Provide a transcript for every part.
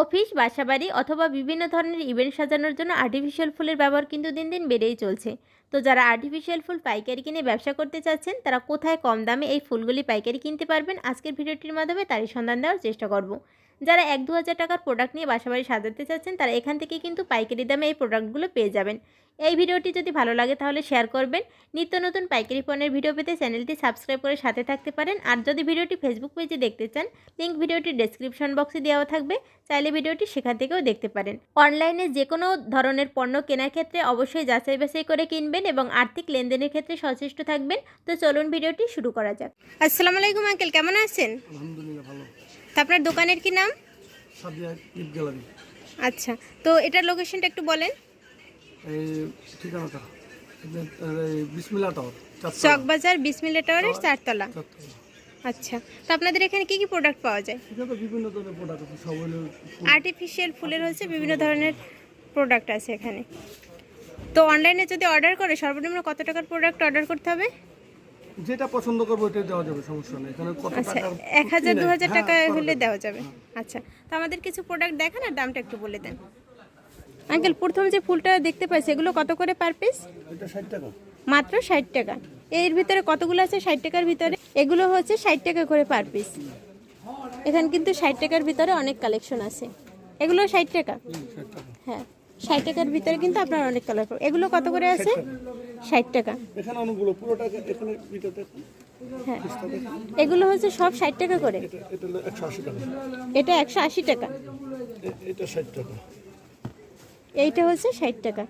Office, বাসাবাড়ি অথবা বিভিন্ন ধরনের ইভেন্ট সাজানোর জন্য আর্টিফিশিয়াল ফুলের ব্যবহার কিন্তু দিন দিন বেড়েই চলছে। তো যারা আর্টিফিশিয়াল ফুল পাইকারি কিনে ব্যবসা করতে চাচ্ছেন, তারা কোথায় কম দামে এই ফুলগুলি পাইকারি কিনতে পারবেন? আজকের ভিডিওটির মাধ্যমে তারই সন্ধান দেওয়ার চেষ্টা করব। যারা এক দু হাজার টাকার প্রোডাক্ট নিয়ে বাসাবাড়ি সাজাতে চাচ্ছেন, তারা এখান থেকে কিন্তু পাইকারি দামে এই প্রোডাক্টগুলো পেয়ে যাবেন। এই ভিডিওটি যদি ভালো লাগে তাহলে শেয়ার করবেন। নিত্য নতুন পাইকারি পণ্যের ভিডিও পেতে চ্যানেলটি সাবস্ক্রাইব করে সাথে থাকতে পারেন। আর যদি ভিডিওটি ফেসবুক পেজে দেখতে চান লিঙ্ক ভিডিওটি ডেসক্রিপশন বক্সে দেওয়া থাকবে। চাইলে ভিডিওটি সেখান থেকেও দেখতে পারেন। অনলাইনে যে কোনো ধরনের পণ্য কেনার ক্ষেত্রে অবশ্যই যাচাই বাছাই করে কিনবেন এবং আর্থিক লেনদেনের ক্ষেত্রে সচেষ্ট থাকবেন। তো চলুন ভিডিওটি শুরু করা যাক। আসসালামু আলাইকুম আঙ্কেল কেমন আছেন? আলহামদুলিল্লাহ, ভালো। তো আপনার দোকানের কি নাম? আচ্ছা তো এটার লোকেশনটা একটু বলেন। ঠিকানাটা। এই- এই বিসমিল্লা টাওয়ার চকবাজার বিসমিল্লা টাওয়ারের চারতলা। আচ্ছা তো আপনাদের এখানে কি কি প্রোডাক্ট পাওয়া যায়? বিভিন্ন ধরনের প্রোডাক্ট। আর্টিফিশিয়াল ফুলের হচ্ছে বিভিন্ন ধরনের প্রোডাক্ট আছে এখানে। তো অনলাইনে যদি অর্ডার করে সর্বনিম্ন কত টাকার প্রোডাক্ট অর্ডার করতে হবে? যেটা পছন্দ করব ওইটাই দেওয়া যাবে সমস্যা নেই। এখানে কত আচ্ছা টাকার এক হাজার দু হাজার হ্যাঁ, টাকা হলে দেওয়া যাবে। আচ্ছা তো আমাদের কিছু প্রোডাক্ট দেখান আর দামটা একটু বলে দেন। আঙ্কেল প্রথম যে ফুলটা দেখতে পাচ্ছি এগুলো কত করে পার পিস এটা ষাট টাকা। মাত্র ষাট টাকা। এর ভিতরে কতগুলো আছে ষাট টাকার ভিতরে? এগুলো হচ্ছে ষাট টাকা করে পার পিস এখানে কিন্তু ষাট টাকার ভিতরে অনেক কালেকশন আছে। এগুলো ষাট টাকা? হুম, ষাট টাকা। হ্যাঁ। ষাট টাকার ভিতরে কিন্তু আপনার অনেক কালার পাবেন এগুলো কত করে আছে ষাট টাকা এখানে অনেকগুলো পুরোটা এখানে ভিতরে হ্যাঁ এগুলো হচ্ছে সব ষাট টাকা করে এটা একশো আশি টাকা এটা ষাট টাকা এইটা হচ্ছে ষাট টাকা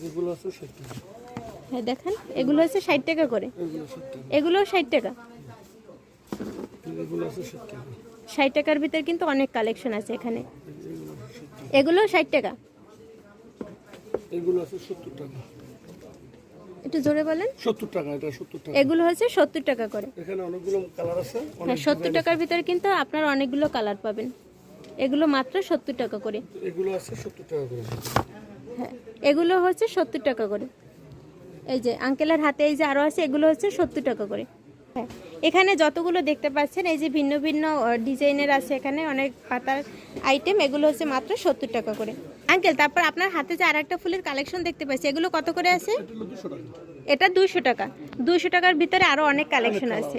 যেগুলো আছে ষাট টাকা হ্যাঁ দেখেন এগুলো হচ্ছে ষাট টাকা করে এগুলো এগুলো ষাট টাকা ষাট টাকার ভিতরে কিন্তু অনেক কালেকশন আছে এখানে এগুলো ষাট টাকা এগুলো আছে সত্তর টাকা। একটু জোরে বলেন। সত্তর টাকা এটা সত্তর টাকা। এগুলো হচ্ছে সত্তর টাকা করে। এখানে অনেকগুলো কালার আছে হ্যাঁ সত্তর টাকার ভিতরে কিন্তু আপনার অনেকগুলো কালার পাবেন। এগুলো মাত্র সত্তর টাকা করে। এগুলো আছে সত্তর টাকা করে। হ্যাঁ এগুলো হচ্ছে সত্তর টাকা করে। এই যে আঙ্কেলের হাতে এই যে আরও আছে এগুলো হচ্ছে সত্তর টাকা করে। এখানে যতগুলো দেখতে পাচ্ছেন এই যে ভিন্ন ভিন্ন ডিজাইনের আছে এখানে অনেক পাতার আইটেম এগুলো হচ্ছে মাত্র সত্তর টাকা করে। আঙ্কেল তারপর আপনার হাতে যে আর একটা ফুলের কালেকশন দেখতে পাচ্ছি এগুলো কত করে আছে? এটা দুশো টাকা এটা দুইশো টাকা। দুইশো টাকার ভিতরে আরও অনেক কালেকশন আছে।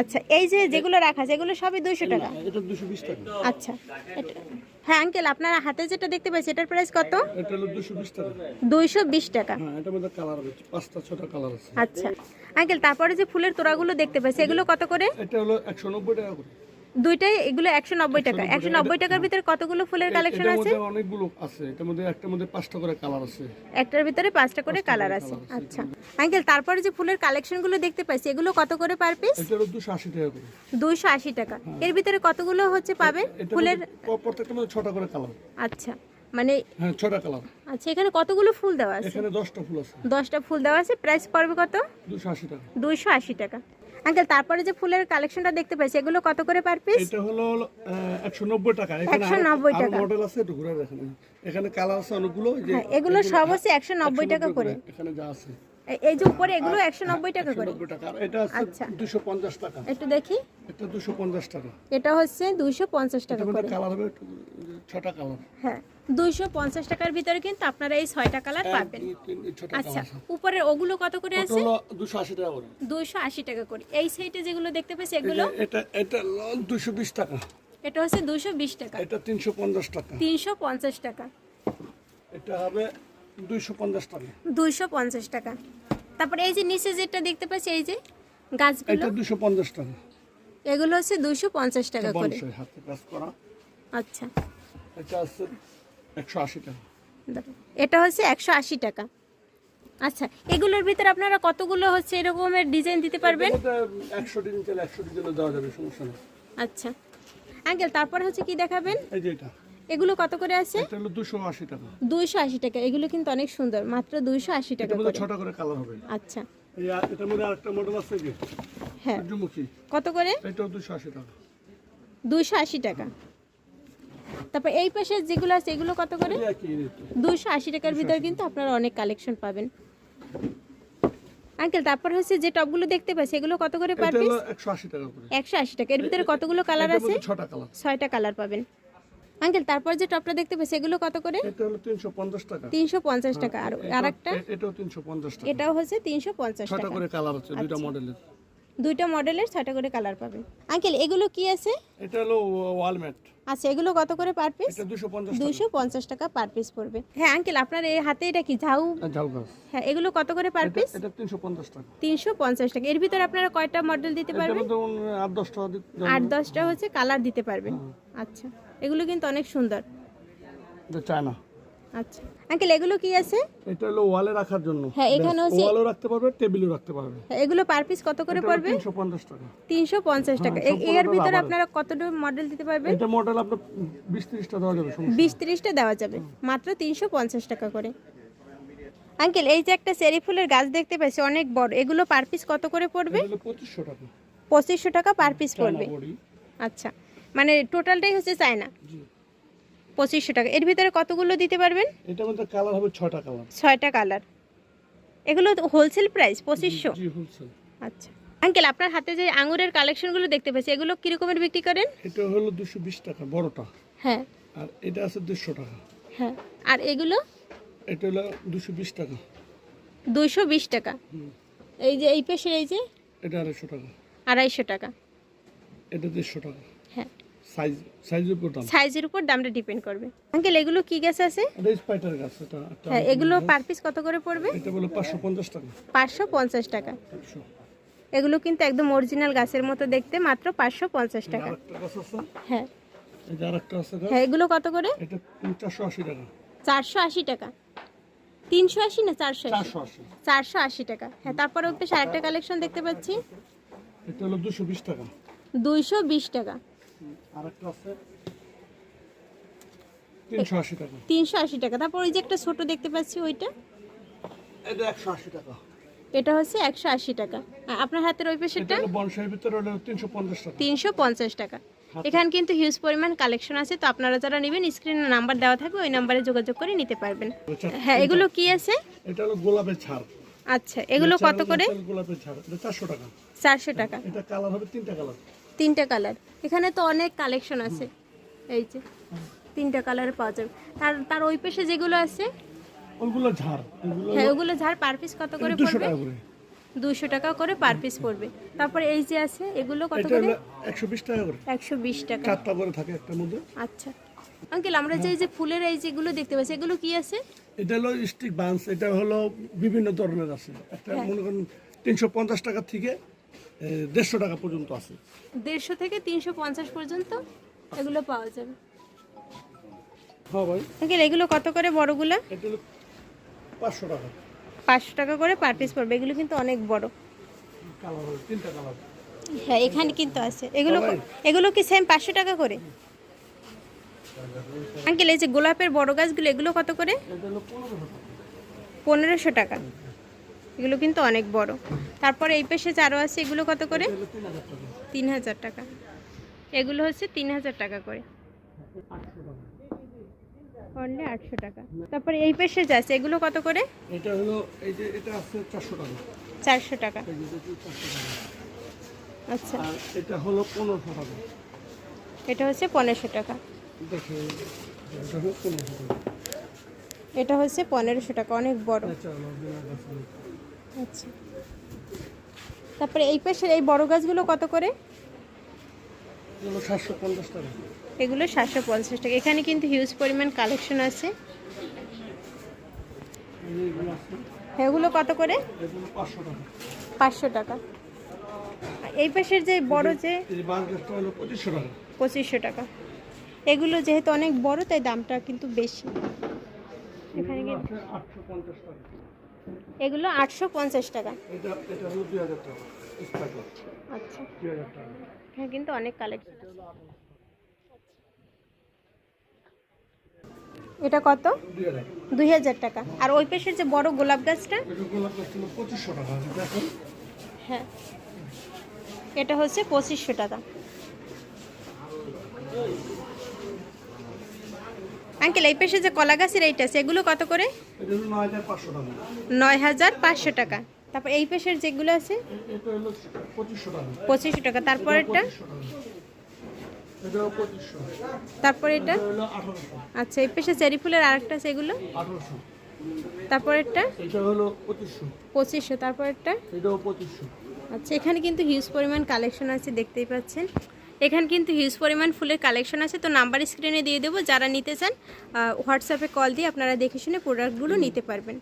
আচ্ছা এই যে যেগুলো রাখা আছে এগুলো সবই দুইশো টাকা? দুশো টাকা। আচ্ছা এটা হ্যাঁ আঙ্কেল আপনার হাতে যেটা দেখতে পাচ্ছি এটার প্রাইস কত? এটা হলো দুশো বিশ টাকা। দুইশো বিশ টাকা। হ্যাঁ এটা মধ্যে কালার আছে পাঁচটা ছটা কালার আছে। আচ্ছা। আঙ্কেল তারপরে যে ফুলের তোড়াগুলো দেখতে পাচ্ছি এগুলো কত করে? এটা হলো একশো নব্বই টাকা করে। দুইটাই এগুলো একশো নব্বই টাকা। একশো নব্বই টাকার ভিতরে কতগুলো ফুলের কালেকশন আছে? অনেকগুলো আছে। এটার মধ্যে একটার মধ্যে পাঁচটা করে কালার আছে। একটার ভিতরে পাঁচটা করে কালার আছে। আচ্ছা। আঙ্কেল তারপরে যে ফুলের কালেকশনগুলো দেখতে পাচ্ছি এগুলো কত করে পার পিস এটা দুশো আশি টাকা করে। দুইশো আশি টাকা। এর ভিতরে কতগুলো হচ্ছে পাবেন এটা ফুলের? প্রত্যেকটার মধ্যে ছটা করে কালার আচ্ছা। মানে হ্যাঁ ছটা কালার আচ্ছা এখানে কতগুলো ফুল দেওয়া আছে? এখানে দশটা ফুল আছে। দশটা ফুল দেওয়া আছে। প্রাইস পড়বে কত? দুশো আশি টাকা। দুইশো আশি টাকা। আঙ্কেল তারপরে যে ফুলের কালেকশনটা দেখতে পাচ্ছি এগুলো কত করে পার পিস এটা হলো একশো নব্বই টাকা। এখানে 190 টাকা। মডেল আছে একটু ঘুরে দেখেন। এখানে কালার আছে অনেকগুলো যে হ্যাঁ এগুলো সব হচ্ছে একশো নব্বই টাকা করে এখানে যা আছে। এই যে উপরে এগুলো একশো নব্বই টাকা করে। নব্বই টাকা। আর এটা আছে আচ্ছা। দুশো পঞ্চাশ টাকা। একটু দেখি। এটা দুশো পঞ্চাশ টাকা। এটা হচ্ছে দুইশো পঞ্চাশ টাকা করে। কালার হবে একটু ছটা কালার হ্যাঁ দুইশো পঞ্চাশ টাকার ভিতরে কিন্তু আপনারা এই কালার পাবেন। আচ্ছা কালার উপরে ওগুলো কত করে আছে? হলো দুশো আশি টাকা করে। দুইশো আশি টাকা করে। এই সাইডে যেগুলো দেখতে পাচ্ছি এগুলো? এটা এটা টাকা। এটা হচ্ছে দুইশো বিশ টাকা। এটা তিনশো পঞ্চাশ টাকা। তিনশো পঞ্চাশ টাকা। এটা হবে দুইশো পঞ্চাশ টাকা। দুইশো পঞ্চাশ টাকা। তারপরে এই যে নিচে যেটা দেখতে পাচ্ছি এই যে গাছগুলো এটা টাকা। এগুলো হচ্ছে দুইশো পঞ্চাশ টাকা করা। আচ্ছা। এটা আছে একশো আশি টাকা। এটা হচ্ছে একশো আশি টাকা। আচ্ছা এগুলোর ভিতরে আপনারা কতগুলো হচ্ছে এরকমের ডিজাইন দিতে পারবেন? একশো দিন চাইলে একশো ডিজাইনে দেওয়া যাবে সমস্যা নেই। আচ্ছা। আঙ্কেল তারপর হচ্ছে কি দেখাবেন? এই যে এটা। এগুলো কত করে আছে? এটা হলো দুশো আশি টাকা। দুইশো আশি টাকা। এগুলো কিন্তু অনেক সুন্দর মাত্র দুইশো আশি টাকা এটার করে। ছটা করে কালার হবে। আচ্ছা। এই এটার মধ্যে আরেকটা মডেল আছে যে হ্যাঁ। কত করে? টাকা। দুইশো আশি টাকা। তারপর এই পাশে যেগুলো আছে এগুলো কত করে? দুইশো আশি টাকার ভিতরে কিন্তু আপনারা অনেক কালেকশন পাবেন। আঙ্কেল তারপর হচ্ছে যে টপগুলো দেখতে পাচ্ছি এগুলো কত করে পার পিস আশি টাকা করে। টাকা। এর ভিতরে কতগুলো কালার আছে? কালার ছয়টা কালার পাবেন। আঙ্কেল তারপর যে টপটা দেখতে পাচ্ছি এগুলো কত করে? এটা হলো তিনশো পঞ্চাশ টাকা। তিনশো টাকা। আর আর একটা এটাও তিনশো পঞ্চাশ টাকা। এটাও হচ্ছে তিনশো পঞ্চাশ ছটা টাকা। করে কালার আছে দুইটা আচ্ছা। মডেলের দুইটা মডেলের ছয়টা করে কালার পাবেন। আঙ্কেল এগুলো কি আছে? এটা হলো ওয়ালমেট। আচ্ছা এগুলো কত করে পার পিস দুশো পঞ্চাশ টাকা। পার পিস পড়বে। হ্যাঁ আঙ্কেল আপনার এই হাতে এটা কি ঝাউ? ঝাউ হ্যাঁ এগুলো কত করে পার পিস তিনশো পঞ্চাশ টাকা। এর ভিতরে আপনারা কয়টা মডেল দিতে পারবেন? আট দশটা আট দশটা হচ্ছে কালার দিতে পারবেন। আচ্ছা এগুলো কিন্তু অনেক সুন্দর। চায়না। আচ্ছা। আঙ্কেল এগুলো কি আছে? এটা হলো ওয়ালে রাখার জন্য। হ্যাঁ, এখানে হচ্ছে- ওয়ালও রাখতে পারবে টেবিলও রাখতে পারবে। হ্যাঁ, এগুলো পার পিস কত করে পড়বে? তিনশো পঞ্চাশ টাকা। হ্যাঁ, এর ভিতরে আপনারা কতটা মডেল দিতে পারবেন? এটা মডেল আপনার বিশ ত্রিশটা দেওয়া যাবে দেওয়া মাত্র টাকা করে। আঙ্কেল এই যে একটা চেরি ফুলের গাছ দেখতে পাচ্ছি অনেক বড়। এগুলো পার পিস কত করে পড়বে? পঁচিশশো টাকা। পার পিস পড়বে। আচ্ছা। মানে টোটালটাই হচ্ছে চায়না। জি। পঁচিশশো টাকা। এর ভিতরে কতগুলো দিতে পারবেন? এটার মধ্যে কালার হবে ছটা কালার ছয়টা কালার এগুলো হোলসেল প্রাইস পঁচিশশো? আচ্ছা। আঙ্কেল আপনার হাতে যে আঙুরের কালেকশনগুলো দেখতে পাচ্ছি এগুলো কিরকমের বিক্রি করেন? এটা হলো দুশো বিশ টাকা বড়টা। হ্যাঁ। আর এটা আছে দেড়শো টাকা। হ্যাঁ। আর এগুলো? এটা হলো দুশো বিশ টাকা। দুশো বিশ টাকা। এই যে এই পেশের এই যে? এটা আড়াইশো টাকা। আড়াইশো টাকা। এটা দেড়শো টাকা। হ্যাঁ। সাইজ সাইজের উপর দাম। সাইজের উপর দামটা ডিপেন্ড করবে। আঙ্কেল এগুলো কি গাছ আছে? এটা স্পাইটার গাছ এটা হ্যাঁ এগুলো পার পিস কত করে পড়বে? এটা টাকা। এগুলো কিন্তু একদম অরিজিনাল গাছের মতো দেখতে মাত্র পাঁচশো পঞ্চাশ টাকা। হ্যাঁ। এই আরেকটা আছে হ্যাঁ এগুলো কত করে? এটা চারশো আশি টাকা। টাকা। না হ্যাঁ তারপরে আরেকটা কালেকশন দেখতে পাচ্ছি। এটা হলো বিশ টাকা। আছে। তিনশো আশি টাকা। তিনশো আশি টাকা। তারপর ওই যে একটা ছোট দেখতে পাচ্ছি ওইটা। এটা একশো আশি টাকা। এটা হচ্ছে একশো আশি টাকা। আপনার হাতের ওই এটা পেশেরটা? বনসাইয়ের ভিতরে হলো তিনশো পঞ্চাশ টাকা। তিনশো পঞ্চাশ টাকা। এখানে কিন্তু হিউজ পরিমাণ কালেকশন আছে। তো আপনারা যারা নেবেন স্ক্রিনে নাম্বার দেওয়া থাকবে ওই নাম্বারে যোগাযোগ করে নিতে পারবেন। হ্যাঁ এগুলো কি আছে? এটা হলো গোলাপের ছাড়। আচ্ছা এগুলো কত করে? গোলাপের ছাড়। এটা চারশো টাকা। চারশো টাকা। এটা কালার হবে তিনটা কালার তিনটা কালার। এখানে তো অনেক কালেকশন আছে। এই যে তিনটা কালার পাওয়া যাবে। তার তার ওই পেশে যেগুলো আছে? ওইগুলো ঝাড়। হ্যাঁ ওগুলো ঝাড় পার পিস কত করে পড়বে? টাকা করে। দুশো টাকা করে পার পিস পড়বে। তারপরে এই যে আছে এগুলো কত করে? একশো বিশ টাকা করে। একশো বিশ টাকা। চারটা করে থাকে একটার মধ্যে। আচ্ছা। আঙ্কেল আমরা যে এই যে ফুলের এই যেগুলো দেখতে পাচ্ছি এগুলো কি আছে? এটা হলো স্টিক বান্স এটা হলো বিভিন্ন ধরনের আছে। একটা হ্যাঁ। মনে করেন তিনশো পঞ্চাশ টাকা থেকে দেড়শো টাকা পর্যন্ত আছে। দেড়শো থেকে তিনশো পঞ্চাশ পর্যন্ত এগুলো পাওয়া যাবে। হ্যাঁ ভাই। আঙ্কেল এগুলো কত করে বড়গুলো? এটা পাঁচশো টাকা। পাঁচশো টাকা করে পার পিস পড়বে। এগুলো কিন্তু অনেক বড়। তিনটা কালার হ্যাঁ এখানে কিন্তু আছে। এগুলো এগুলো কি সেম পাঁচশো টাকা করে? আঙ্কেল এই যে গোলাপের বড় গাছগুলো এগুলো কত করে? পনেরোশো টাকা। এগুলো কিন্তু অনেক বড়। তারপরে এই পেশে চারও আছে এগুলো কত করে? তিন হাজার টাকা। এগুলো হচ্ছে তিন হাজার টাকা করে। অনলি আটশো টাকা। তারপরে এই পেশে আছে এগুলো কত করে? এটা হলো এই যে এটা আছে চারশো টাকা। চারশো টাকা। এটা আচ্ছা। এটা হলো পনেরোশো টাকা। এটা হচ্ছে পনেরোশো টাকা। এটা হচ্ছে পনেরোশো টাকা অনেক বড়। আচ্ছা। তারপরে এই পেশের এই বড় গাছগুলো কত করে? এগুলো সাতশো পঞ্চাশ টাকা। এখানে কিন্তু হিউজ পরিমাণ কালেকশন আছে। এগুলো কত করে? পাঁচশো টাকা। এই পাশের যে বড় যে পঁচিশশো টাকা। এগুলো যেহেতু অনেক বড় তাই দামটা কিন্তু বেশি। এখানে কিন্তু এগুলো আটশো পঞ্চাশ টাকা। আচ্ছা। এখানে কিন্তু অনেক কালেকশন এটা কত? দুই হাজার। টাকা। আর ওই পেশের যে বড় গোলাপ গাছটা? হ্যাঁ। এটা হচ্ছে পঁচিশশো টাকা। আঙ্কেল, এই পাশে যে কলা গাছের এইটা সেগুলো কত করে? নয় হাজার পাঁচশো টাকা। তারপর এই পাশের যেগুলো আছে? এটা পঁচিশশো টাকা। তারপর এটা এটা হলো আঠারোশো আচ্ছা এই পেশে চেরি ফুলের আরেকটা আছে, এগুলো? তারপর এটা এটা পঁচিশশো। তারপর পঁচিশশো আচ্ছা এখানে কিন্তু হিউজ পরিমাণ কালেকশন আছে, দেখতেই পাচ্ছেন। এখানে কিন্তু হিউজ পরিমাণ ফুলের কালেকশন আছে তো নাম্বার স্ক্রিনে দিয়ে দেবো যারা নিতে চান হোয়াটসঅ্যাপে কল দিয়ে আপনারা দেখে শুনে প্রোডাক্টগুলো নিতে পারবেন।